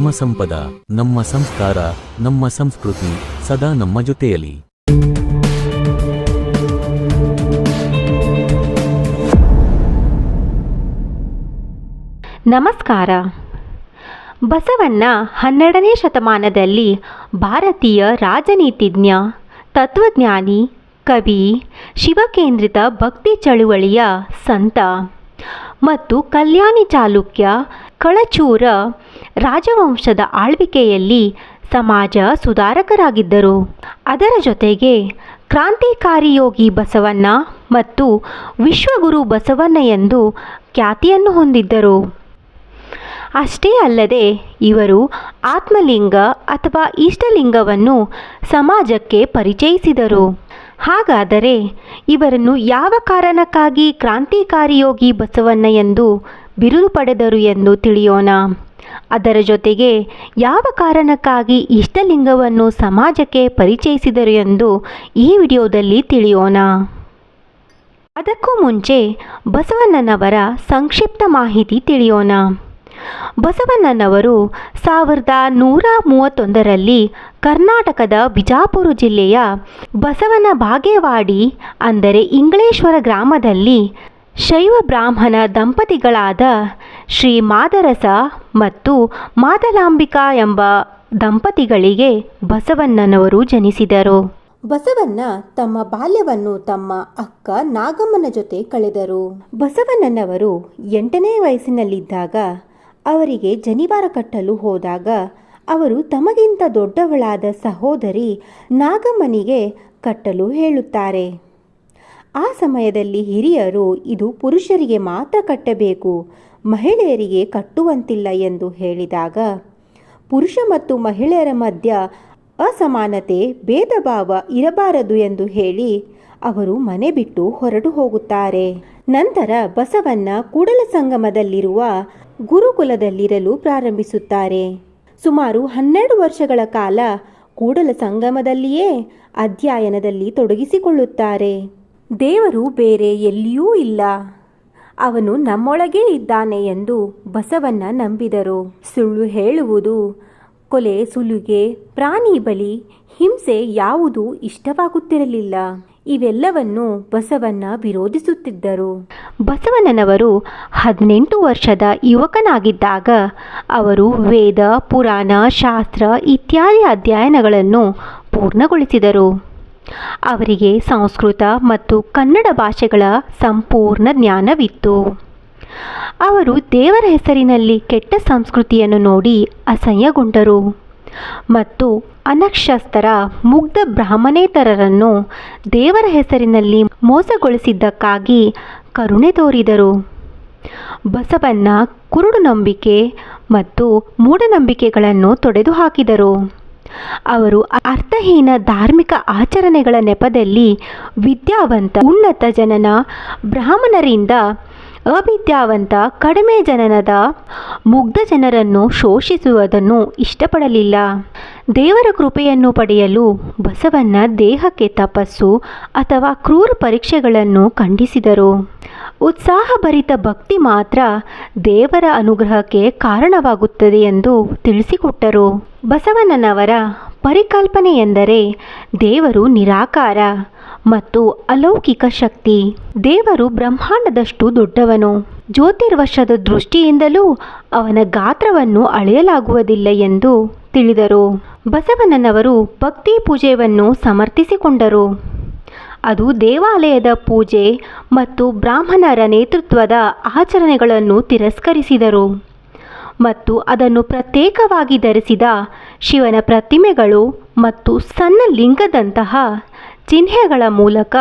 ಧರ್ಮ ಸಂಪದ, ನಮ್ಮ ಸಂಸ್ಕಾರ, ನಮ್ಮ ಸಂಸ್ಕೃತಿ ಸದಾ ನಮ್ಮ ಜೊತೆಯಲ್ಲಿ ನಮಸ್ಕಾರ. ಬಸವಣ್ಣ ಹನ್ನೆರಡನೇ ಶತಮಾನದಲ್ಲಿ ಭಾರತೀಯ ರಾಜನೀತಿಜ್ಞ, ತತ್ವಜ್ಞಾನಿ, ಕವಿ, ಶಿವಕೇಂದ್ರಿತ ಭಕ್ತಿ ಚಳುವಳಿಯ ಸಂತ ಮತ್ತು ಕಲ್ಯಾಣಿ ಚಾಲುಕ್ಯ ಕಳಚೂರ ರಾಜವಂಶದ ಆಳ್ವಿಕೆಯಲ್ಲಿ ಸಮಾಜ ಸುಧಾರಕರಾಗಿದ್ದರು. ಅದರ ಜೊತೆಗೆ ಕ್ರಾಂತಿಕಾರಿ ಯೋಗಿ ಬಸವಣ್ಣ ಮತ್ತು ವಿಶ್ವಗುರು ಬಸವಣ್ಣ ಎಂದು ಖ್ಯಾತಿಯನ್ನು ಹೊಂದಿದ್ದರು. ಅಷ್ಟೇ ಅಲ್ಲದೆ ಇವರು ಆತ್ಮಲಿಂಗ ಅಥವಾ ಇಷ್ಟಲಿಂಗವನ್ನು ಸಮಾಜಕ್ಕೆ ಪರಿಚಯಿಸಿದರು. ಹಾಗಾದರೆ ಇವರನ್ನು ಯಾವ ಕಾರಣಕ್ಕಾಗಿ ಕ್ರಾಂತಿಕಾರಿ ಯೋಗಿ ಬಸವಣ್ಣ ಎಂದು ಬಿರುದು ಪಡೆದರು ಎಂದು ತಿಳಿಯೋಣ. ಅದರ ಜೊತೆಗೆ ಯಾವ ಕಾರಣಕ್ಕಾಗಿ ಇಷ್ಟಲಿಂಗವನ್ನು ಸಮಾಜಕ್ಕೆ ಪರಿಚಯಿಸಿದರು ಎಂದು ಈ ವಿಡಿಯೋದಲ್ಲಿ ತಿಳಿಯೋಣ. ಅದಕ್ಕೂ ಮುಂಚೆ ಬಸವಣ್ಣನವರ ಸಂಕ್ಷಿಪ್ತ ಮಾಹಿತಿ ತಿಳಿಯೋಣ. ಬಸವಣ್ಣನವರು ಸಾವಿರದ ನೂರ ಮೂವತ್ತೊಂದರಲ್ಲಿ ಕರ್ನಾಟಕದ ಬಿಜಾಪುರ ಜಿಲ್ಲೆಯ ಬಸವನ ಬಾಗೇವಾಡಿ ಅಂದರೆ ಇಂಗ್ಳೇಶ್ವರ ಗ್ರಾಮದಲ್ಲಿ ಶೈವ ಬ್ರಾಹ್ಮಣ ದಂಪತಿಗಳಾದ ಶ್ರೀ ಮಾದರಸ ಮತ್ತು ಮಾದಲಾಂಬಿಕಾ ಎಂಬ ದಂಪತಿಗಳಿಗೆ ಬಸವಣ್ಣನವರು ಜನಿಸಿದರು. ಬಸವಣ್ಣ ತಮ್ಮ ಬಾಲ್ಯವನ್ನು ತಮ್ಮ ಅಕ್ಕ ನಾಗಮ್ಮನ ಜೊತೆ ಕಳೆದರು. ಬಸವಣ್ಣನವರು ಎಂಟನೇ ವಯಸ್ಸಿನಲ್ಲಿದ್ದಾಗ ಅವರಿಗೆ ಜನಿವಾರ ಕಟ್ಟಲು ಹೋದಾಗ ಅವರು ತಮಗಿಂತ ದೊಡ್ಡವಳಾದ ಸಹೋದರಿ ನಾಗಮ್ಮನಿಗೆ ಕಟ್ಟಲು ಹೇಳುತ್ತಾರೆ. ಆ ಸಮಯದಲ್ಲಿ ಹಿರಿಯರು, ಇದು ಪುರುಷರಿಗೆ ಮಾತ್ರ ಕಟ್ಟಬೇಕು, ಮಹಿಳೆಯರಿಗೆ ಕಟ್ಟುವಂತಿಲ್ಲ ಎಂದು ಹೇಳಿದಾಗ, ಪುರುಷ ಮತ್ತು ಮಹಿಳೆಯರ ಮಧ್ಯ ಅಸಮಾನತೆ ಭೇದ ಭಾವ ಇರಬಾರದು ಎಂದು ಹೇಳಿ ಅವರು ಮನೆ ಬಿಟ್ಟು ಹೊರಟು ಹೋಗುತ್ತಾರೆ. ನಂತರ ಬಸವಣ್ಣ ಕೂಡಲ ಸಂಗಮದಲ್ಲಿರುವ ಗುರುಕುಲದಲ್ಲಿರಲು ಪ್ರಾರಂಭಿಸುತ್ತಾರೆ. ಸುಮಾರು ಹನ್ನೆರಡು ವರ್ಷಗಳ ಕಾಲ ಕೂಡಲ ಸಂಗಮದಲ್ಲಿಯೇ ಅಧ್ಯಯನದಲ್ಲಿ ತೊಡಗಿಸಿಕೊಳ್ಳುತ್ತಾರೆ. ದೇವರು ಬೇರೆ ಎಲ್ಲಿಯೂ ಇಲ್ಲ. ಅವನು ನಮ್ಮೊಳಗೇ ಇದ್ದಾನೆ ಎಂದು ಬಸವಣ್ಣ ನಂಬಿದರು. ಸುಳ್ಳು ಹೇಳುವುದು ಕೊಲೆ, ಸುಲಿಗೆ, ಪ್ರಾಣಿ ಬಲಿ, ಹಿಂಸೆ ಯಾವುದೂ ಇಷ್ಟವಾಗುತ್ತಿರಲಿಲ್ಲ. ಇವೆಲ್ಲವನ್ನು ಬಸವಣ್ಣ ವಿರೋಧಿಸುತ್ತಿದ್ದರು. ಬಸವಣ್ಣನವರು ಹದಿನೆಂಟು ವರ್ಷದ ಯುವಕನಾಗಿದ್ದಾಗ ಅವರು ವೇದ, ಪುರಾಣ, ಶಾಸ್ತ್ರ ಇತ್ಯಾದಿ ಅಧ್ಯಯನಗಳನ್ನು ಪೂರ್ಣಗೊಳಿಸಿದರು. ಅವರಿಗೆ ಸಂಸ್ಕೃತ ಮತ್ತು ಕನ್ನಡ ಭಾಷೆಗಳ ಸಂಪೂರ್ಣ ಜ್ಞಾನವಿತ್ತು. ಅವರು ದೇವರ ಹೆಸರಿನಲ್ಲಿ ಕೆಟ್ಟ ಸಂಸ್ಕೃತಿಯನ್ನು ನೋಡಿ ಅಸಹ್ಯಗೊಂಡರು ಮತ್ತು ಅನಕ್ಷಸ್ತರ, ಮುಗ್ಧ ಬ್ರಾಹ್ಮಣೇತರರನ್ನು ದೇವರ ಹೆಸರಿನಲ್ಲಿ ಮೋಸಗೊಳಿಸಿದ್ದಕ್ಕಾಗಿ ಕರುಣೆ ತೋರಿದರು. ಬಸವಣ್ಣ ಕುರುಡು ನಂಬಿಕೆ ಮತ್ತು ಮೂಢನಂಬಿಕೆಗಳನ್ನು ತೊಡೆದುಹಾಕಿದರು. ಅವರು ಅರ್ಥಹೀನ ಧಾರ್ಮಿಕ ಆಚರಣೆಗಳ ನೆಪದಲ್ಲಿ ವಿದ್ಯಾವಂತ ಉನ್ನತ ಜನನ ಬ್ರಾಹ್ಮಣರಿಂದ ಅವಿದ್ಯಾವಂತ ಕಡಿಮೆ ಜನನದ ಮುಗ್ಧ ಜನರನ್ನು ಶೋಷಿಸುವುದನ್ನು ಇಷ್ಟಪಡಲಿಲ್ಲ. ದೇವರ ಕೃಪೆಯನ್ನು ಪಡೆಯಲು ಬಸವಣ್ಣ ದೇಹಕ್ಕೆ ತಪಸ್ಸು ಅಥವಾ ಕ್ರೂರ ಪರೀಕ್ಷೆಗಳನ್ನು ಖಂಡಿಸಿದರು. ಉತ್ಸಾಹಭರಿತ ಭಕ್ತಿ ಮಾತ್ರ ದೇವರ ಅನುಗ್ರಹಕ್ಕೆ ಕಾರಣವಾಗುತ್ತದೆ ಎಂದು ತಿಳಿಸಿಕೊಟ್ಟರು. ಬಸವಣ್ಣನವರ ಪರಿಕಲ್ಪನೆ ಎಂದರೆ ದೇವರು ನಿರಾಕಾರ ಮತ್ತು ಅಲೌಕಿಕ ಶಕ್ತಿ. ದೇವರು ಬ್ರಹ್ಮಾಂಡದಷ್ಟು ದೊಡ್ಡವನು. ಜ್ಯೋತಿರ್ವಶದ ದೃಷ್ಟಿಯಿಂದಲೂ ಅವನ ಗಾತ್ರವನ್ನು ಅಳೆಯಲಾಗುವುದಿಲ್ಲ ಎಂದು ತಿಳಿದರು. ಬಸವಣ್ಣನವರು ಭಕ್ತಿ ಪೂಜೆಯನ್ನು ಸಮರ್ಥಿಸಿಕೊಂಡರು. ಅದು ದೇವಾಲಯದ ಪೂಜೆ ಮತ್ತು ಬ್ರಾಹ್ಮಣರ ನೇತೃತ್ವದ ಆಚರಣೆಗಳನ್ನು ತಿರಸ್ಕರಿಸಿದರು ಮತ್ತು ಅದನ್ನು ಪ್ರತ್ಯೇಕವಾಗಿ ಧರಿಸಿದ ಶಿವನ ಪ್ರತಿಮೆಗಳು ಮತ್ತು ಸಣ್ಣ ಲಿಂಗದಂತಹ ಚಿಹ್ನೆಗಳ ಮೂಲಕ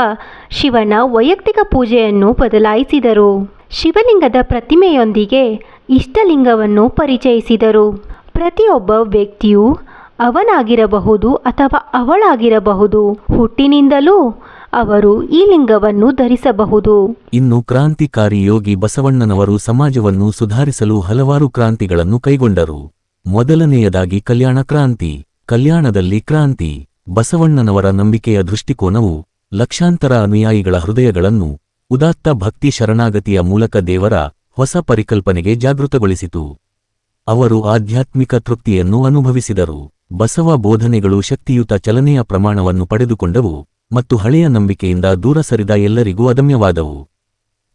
ಶಿವನ ವೈಯಕ್ತಿಕ ಪೂಜೆಯನ್ನು ಬದಲಾಯಿಸಿದರು. ಶಿವಲಿಂಗದ ಪ್ರತಿಮೆಯೊಂದಿಗೆ ಇಷ್ಟಲಿಂಗವನ್ನು ಪರಿಚಯಿಸಿದರು. ಪ್ರತಿಯೊಬ್ಬ ವ್ಯಕ್ತಿಯು ಅವನಾಗಿರಬಹುದು ಅಥವಾ ಅವಳಾಗಿರಬಹುದು. ಹುಟ್ಟಿನಿಂದಲೂ ಅವರು ಈ ಲಿಂಗವನ್ನು ಧರಿಸಬಹುದು. ಇನ್ನು ಕ್ರಾಂತಿಕಾರಿ ಯೋಗಿ ಬಸವಣ್ಣನವರು ಸಮಾಜವನ್ನು ಸುಧಾರಿಸಲು ಹಲವಾರು ಕ್ರಾಂತಿಗಳನ್ನು ಕೈಗೊಂಡರು. ಮೊದಲನೆಯದಾಗಿ ಕಲ್ಯಾಣ ಕ್ರಾಂತಿ, ಕಲ್ಯಾಣದಲ್ಲಿ ಕ್ರಾಂತಿ. ಬಸವಣ್ಣನವರ ನಂಬಿಕೆಯ ದೃಷ್ಟಿಕೋನವು ಲಕ್ಷಾಂತರ ಅನುಯಾಯಿಗಳ ಹೃದಯಗಳನ್ನು ಉದಾತ್ತ ಭಕ್ತಿ ಶರಣಾಗತಿಯ ಮೂಲಕ ದೇವರ ಹೊಸ ಪರಿಕಲ್ಪನೆಗೆ ಜಾಗೃತಗೊಳಿಸಿತು. ಅವರು ಆಧ್ಯಾತ್ಮಿಕ ತೃಪ್ತಿಯನ್ನು ಅನುಭವಿಸಿದರು. ಬಸವ ಬೋಧನೆಗಳು ಶಕ್ತಿಯುತ ಚಲನೆಯ ಪ್ರಮಾಣವನ್ನು ಪಡೆದುಕೊಂಡವು ಮತ್ತು ಹಳೆಯ ನಂಬಿಕೆಯಿಂದ ದೂರ ಸರಿದ ಎಲ್ಲರಿಗೂ ಅದಮ್ಯವಾದವು.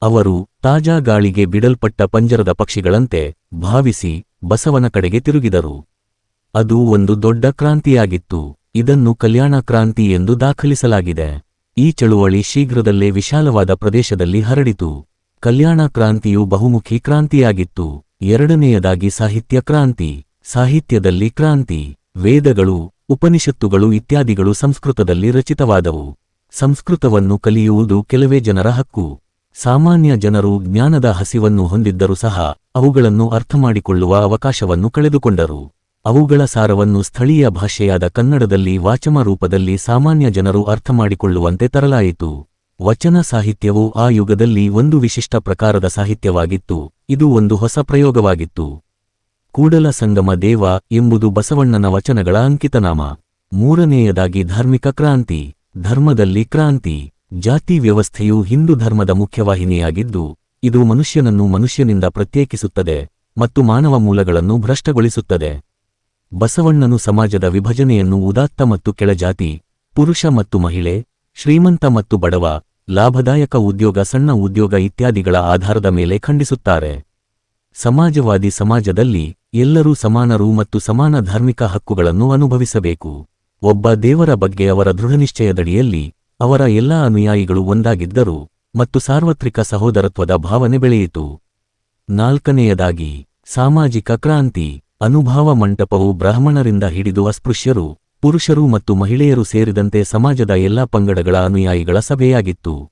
ಅವರು ತಾಜಾ ಗಾಳಿಗೆ ಬಿಡಲ್ಪಟ್ಟ ಪಂಜರದ ಪಕ್ಷಿಗಳಂತೆ ಭಾವಿಸಿ ಬಸವನ ಕಡೆಗೆ ತಿರುಗಿದರು. ಅದು ಒಂದು ದೊಡ್ಡ ಕ್ರಾಂತಿಯಾಗಿತ್ತು. ಇದನ್ನು ಕಲ್ಯಾಣ ಕ್ರಾಂತಿ ಎಂದು ದಾಖಲಿಸಲಾಗಿದೆ. ಈ ಚಳುವಳಿ ಶೀಘ್ರದಲ್ಲೇ ವಿಶಾಲವಾದ ಪ್ರದೇಶದಲ್ಲಿ ಹರಡಿತು. ಕಲ್ಯಾಣ ಕ್ರಾಂತಿಯು ಬಹುಮುಖಿ ಕ್ರಾಂತಿಯಾಗಿತ್ತು. ಎರಡನೆಯದಾಗಿ ಸಾಹಿತ್ಯ ಕ್ರಾಂತಿ. ಸಾಹಿತ್ಯದಲ್ಲಿ ಕ್ರಾಂತಿ. ವೇದಗಳು, ಉಪನಿಷತ್ತುಗಳು ಇತ್ಯಾದಿಗಳು ಸಂಸ್ಕೃತದಲ್ಲಿ ರಚಿತವಾದವು. ಸಂಸ್ಕೃತವನ್ನು ಕಲಿಯುವುದು ಕೆಲವೇ ಜನರ ಹಕ್ಕು. ಸಾಮಾನ್ಯ ಜನರು ಜ್ಞಾನದ ಹಸಿವನ್ನು ಹೊಂದಿದ್ದರೂ ಸಹ ಅವುಗಳನ್ನು ಅರ್ಥಮಾಡಿಕೊಳ್ಳುವ ಅವಕಾಶವನ್ನು ಕಳೆದುಕೊಂಡರು. ಅವುಗಳ ಸಾರವನ್ನು ಸ್ಥಳೀಯ ಭಾಷೆಯಾದ ಕನ್ನಡದಲ್ಲಿ ವಾಚಮ ರೂಪದಲ್ಲಿ ಸಾಮಾನ್ಯ ಜನರು ಅರ್ಥಮಾಡಿಕೊಳ್ಳುವಂತೆ ತರಲಾಯಿತು. ವಚನ ಸಾಹಿತ್ಯವು ಆ ಯುಗದಲ್ಲಿ ಒಂದು ವಿಶಿಷ್ಟ ಪ್ರಕಾರದ ಸಾಹಿತ್ಯವಾಗಿತ್ತು. ಇದು ಒಂದು ಹೊಸ ಪ್ರಯೋಗವಾಗಿತ್ತು. ಕೂಡಲ ಸಂಗಮ ದೇವ ಎಂಬುದು ಬಸವಣ್ಣನ ವಚನಗಳ ಅಂಕಿತನಾಮ. ಮೂರನೆಯದಾಗಿ ಧಾರ್ಮಿಕ ಕ್ರಾಂತಿ. ಧರ್ಮದಲ್ಲಿ ಕ್ರಾಂತಿ. ಜಾತಿ ವ್ಯವಸ್ಥೆಯು ಹಿಂದೂ ಧರ್ಮದ ಮುಖ್ಯವಾಹಿನಿಯಾಗಿದ್ದು, ಇದು ಮನುಷ್ಯನನ್ನು ಮನುಷ್ಯನಿಂದ ಪ್ರತ್ಯೇಕಿಸುತ್ತದೆ ಮತ್ತು ಮಾನವ ಮೂಲಗಳನ್ನು ಭ್ರಷ್ಟಗೊಳಿಸುತ್ತದೆ. ಬಸವಣ್ಣನು ಸಮಾಜದ ವಿಭಜನೆಯನ್ನು ಉದಾತ್ತ ಮತ್ತು ಕೆಳಜಾತಿ, ಪುರುಷ ಮತ್ತು ಮಹಿಳೆ, ಶ್ರೀಮಂತ ಮತ್ತು ಬಡವ, ಲಾಭದಾಯಕ ಉದ್ಯೋಗ, ಸಣ್ಣ ಉದ್ಯೋಗ ಇತ್ಯಾದಿಗಳ ಆಧಾರದ ಮೇಲೆ ಖಂಡಿಸುತ್ತಾರೆ. ಸಮಾಜವಾದಿ ಸಮಾಜದಲ್ಲಿ ಎಲ್ಲರೂ ಸಮಾನರು ಮತ್ತು ಸಮಾನ ಧಾರ್ಮಿಕ ಹಕ್ಕುಗಳನ್ನು ಅನುಭವಿಸಬೇಕು. ಒಬ್ಬ ದೇವರ ಬಗ್ಗೆ ಅವರ ದೃಢನಿಶ್ಚಯದಡಿಯಲ್ಲಿ ಅವರ ಎಲ್ಲಾ ಅನುಯಾಯಿಗಳು ಒಂದಾಗಿದ್ದರು ಮತ್ತು ಸಾರ್ವತ್ರಿಕ ಸಹೋದರತ್ವದ ಭಾವನೆ ಬೆಳೆಯಿತು. ನಾಲ್ಕನೆಯದಾಗಿ, ಸಾಮಾಜಿಕ ಕ್ರಾಂತಿ. ಅನುಭಾವ ಮಂಟಪವು ಬ್ರಾಹ್ಮಣರಿಂದ ಹಿಡಿದು ಅಸ್ಪೃಶ್ಯರು, ಪುರುಷರು ಮತ್ತು ಮಹಿಳೆಯರು ಸೇರಿದಂತೆ ಸಮಾಜದ ಎಲ್ಲಾ ಪಂಗಡಗಳ ಅನುಯಾಯಿಗಳ ಸಭೆಯಾಗಿತ್ತು.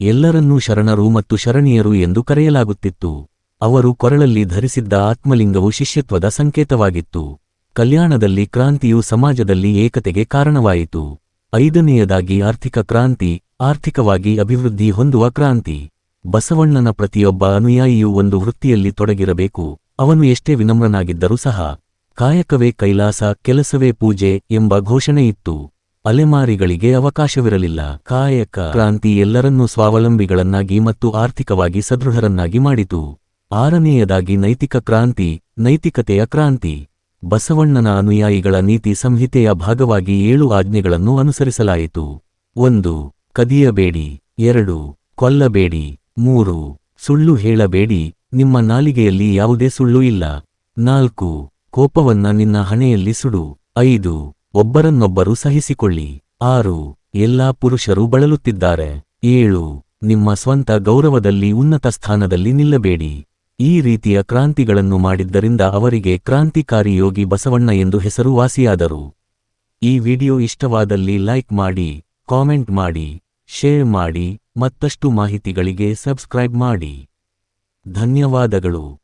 ಎಲ್ಲರನ್ನೂ ಶರಣರು ಮತ್ತು ಶರಣೀಯರು ಎಂದು ಕರೆಯಲಾಗುತ್ತಿತ್ತು. ಅವರು ಕೊರಳಲ್ಲಿ ಧರಿಸಿದ್ದ ಆತ್ಮಲಿಂಗವು ಶಿಷ್ಯತ್ವದ ಸಂಕೇತವಾಗಿತ್ತು. ಕಲ್ಯಾಣದಲ್ಲಿ ಕ್ರಾಂತಿಯು ಸಮಾಜದಲ್ಲಿ ಏಕತೆಗೆ ಕಾರಣವಾಯಿತು. ಐದನೆಯದಾಗಿ ಆರ್ಥಿಕ ಕ್ರಾಂತಿ, ಆರ್ಥಿಕವಾಗಿ ಅಭಿವೃದ್ಧಿ ಹೊಂದುವ ಕ್ರಾಂತಿ. ಬಸವಣ್ಣನ ಪ್ರತಿಯೊಬ್ಬ ಅನುಯಾಯಿಯೂ ಒಂದು ವೃತ್ತಿಯಲ್ಲಿ ತೊಡಗಿರಬೇಕು. ಅವನು ಎಷ್ಟೇ ವಿನಮ್ರನಾಗಿದ್ದರೂ ಸಹ, ಕಾಯಕವೇ ಕೈಲಾಸ ಕೆಲಸವೇ ಪೂಜೆ ಎಂಬ ಘೋಷಣೆಯಿತ್ತು ಅಲೆಮಾರಿಗಳಿಗೆ ಅವಕಾಶವಿರಲಿಲ್ಲ. ಕಾಯಕ ಕ್ರಾಂತಿ ಎಲ್ಲರನ್ನೂ ಸ್ವಾವಲಂಬಿಗಳನ್ನಾಗಿ ಮತ್ತು ಆರ್ಥಿಕವಾಗಿ ಸದೃಢರನ್ನಾಗಿ ಮಾಡಿತು. ಆರನೆಯದಾಗಿ ನೈತಿಕ ಕ್ರಾಂತಿ, ನೈತಿಕತೆಯ ಕ್ರಾಂತಿ. ಬಸವಣ್ಣನ ಅನುಯಾಯಿಗಳ ನೀತಿ ಸಂಹಿತೆಯ ಭಾಗವಾಗಿ ಏಳು ಆಜ್ಞೆಗಳನ್ನು ಅನುಸರಿಸಲಾಯಿತು. ಒಂದು, ಕದಿಯಬೇಡಿ. ಎರಡು, ಕೊಲ್ಲಬೇಡಿ. ಮೂರು, ಸುಳ್ಳು ಹೇಳಬೇಡಿ. ನಿಮ್ಮ ನಾಲಿಗೆಯಲ್ಲಿ ಯಾವುದೇ ಸುಳ್ಳು ಇಲ್ಲ. ನಾಲ್ಕು, ಕೋಪವನ್ನ ನಿನ್ನ ಹಣೆಯಲ್ಲಿ ಸುಡು. ಐದು, ಒಬ್ಬರನ್ನೊಬ್ಬರು ಸಹಿಸಿಕೊಳ್ಳಿ. ಆರು, ಎಲ್ಲಾ ಪುರುಷರು ಬಳಲುತ್ತಿದ್ದಾರೆ. ಏಳು, ನಿಮ್ಮ ಸ್ವಂತ ಗೌರವದಲ್ಲಿ ಉನ್ನತ ಸ್ಥಾನದಲ್ಲಿ ನಿಲ್ಲಬೇಡಿ. ಈ ರೀತಿಯ ಕ್ರಾಂತಿಗಳನ್ನು ಮಾಡಿದ್ದರಿಂದ ಅವರಿಗೆ ಕ್ರಾಂತಿಕಾರಿ ಯೋಗಿ ಬಸವಣ್ಣ ಎಂದು ಹೆಸರು ವಾಸಿಯಾದರು ಈ ವಿಡಿಯೋ ಇಷ್ಟವಾದಲ್ಲಿ ಲೈಕ್ ಮಾಡಿ, ಕಾಮೆಂಟ್ ಮಾಡಿ, ಶೇರ್ ಮಾಡಿ, ಮತ್ತಷ್ಟು ಮಾಹಿತಿಗಳಿಗೆ ಸಬ್ಸ್ಕ್ರೈಬ್ ಮಾಡಿ. ಧನ್ಯವಾದಗಳು.